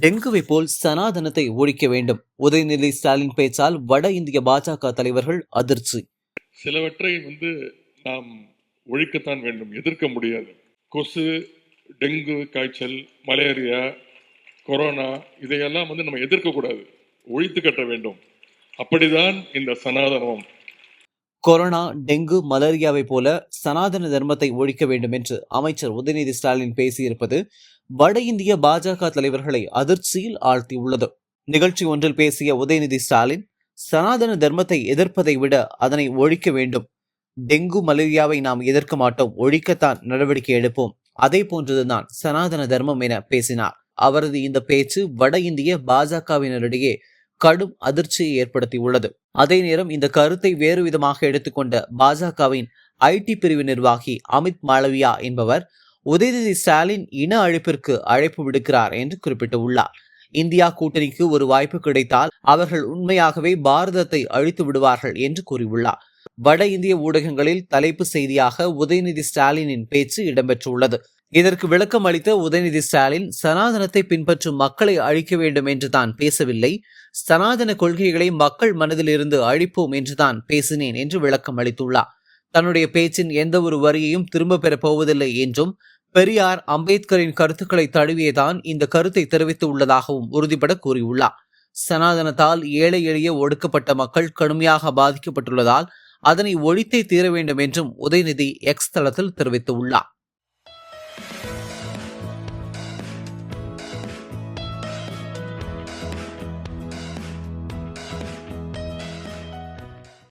டெங்குவை போல் சனாதனத்தை ஒழிக்க வேண்டும். உதயநிதி ஸ்டாலின் பேச்சால் வட இந்திய பாஜக தலைவர்கள் அதிர்ச்சி. சிலவற்றை வந்து நாம் ஒழிக்கத்தான் வேண்டும் எதிர்க்க முடியாது. கொசு டெங்கு காய்ச்சல் மலேரியா கொரோனா இதையெல்லாம் வந்து நம்ம எதிர்க்கக்கூடாது. ஒழித்து கட்ட வேண்டும். அப்படிதான் இந்த சனாதனம் கொரோனா டெங்கு மலேரியாவை போல சனாதன தர்மத்தை ஒழிக்க வேண்டும் என்று அமைச்சர் உதயநிதி ஸ்டாலின் பேசியிருப்பது வட இந்திய பாஜக தலைவர்களை அதிர்ச்சியில் ஆழ்த்தியுள்ளது. நிகழ்ச்சி ஒன்றில் பேசிய உதயநிதி ஸ்டாலின் சனாதன தர்மத்தை எதிர்ப்பதை விட அதனை ஒழிக்க வேண்டும். டெங்கு மலேரியாவை நாம் எதிர்க்க மாட்டோம். ஒழிக்கத்தான் நடவடிக்கை எடுப்போம். அதே போன்றதுதான் சனாதன தர்மம் என பேசினார். அவரது இந்த பேச்சு வட இந்திய பாஜகவினரிடையே கடும் அதிர்ச்சியை ஏற்படுத்தியுள்ளது. அதே நேரம் இந்த கருத்தை வேறு விதமாக எடுத்துக்கொண்ட பாஜகவின் ஐடி பிரிவு நிர்வாகி அமித் மாளவியா என்பவர் உதயநிதி ஸ்டாலின் இன அழைப்பிற்கு அழைப்பு விடுக்கிறார் என்று குறிப்பிட்டுள்ளார். இந்தியா கூட்டணிக்கு ஒரு வாய்ப்பு கிடைத்தால் அவர்கள் உண்மையாகவே பாரதத்தை அழித்து விடுவார்கள் என்று கூறியுள்ளார். வட இந்திய ஊடகங்களில் தலைப்பு செய்தியாக உதயநிதி ஸ்டாலினின் பேச்சு இடம்பெற்றுள்ளது. இதற்கு விளக்கம் அளித்த உதயநிதி ஸ்டாலின் சனாதனத்தை பின்பற்றும் மக்களை அழிக்க வேண்டும் என்று தான் பேசவில்லை. சனாதன கொள்கைகளை மக்கள் மனதிலிருந்து அழிப்போம் என்று தான் பேசினேன் என்று விளக்கம் அளித்துள்ளார். தன்னுடைய பேச்சின் எந்த ஒரு வரியையும் திரும்ப பெறப் போவதில்லை என்றும் பெரியார் அம்பேத்கரின் கருத்துக்களை தழுவியதான் இந்த கருத்தை தெரிவித்து உள்ளதாகவும் உறுதிபட கூறியுள்ளார். சனாதனத்தால் ஏழை எளிய ஒடுக்கப்பட்ட மக்கள் கடுமையாக பாதிக்கப்பட்டுள்ளதால் அதனை ஒழித்தே தீர வேண்டும் என்றும் உதயநிதி எக்ஸ் தளத்தில் தெரிவித்துள்ளார்.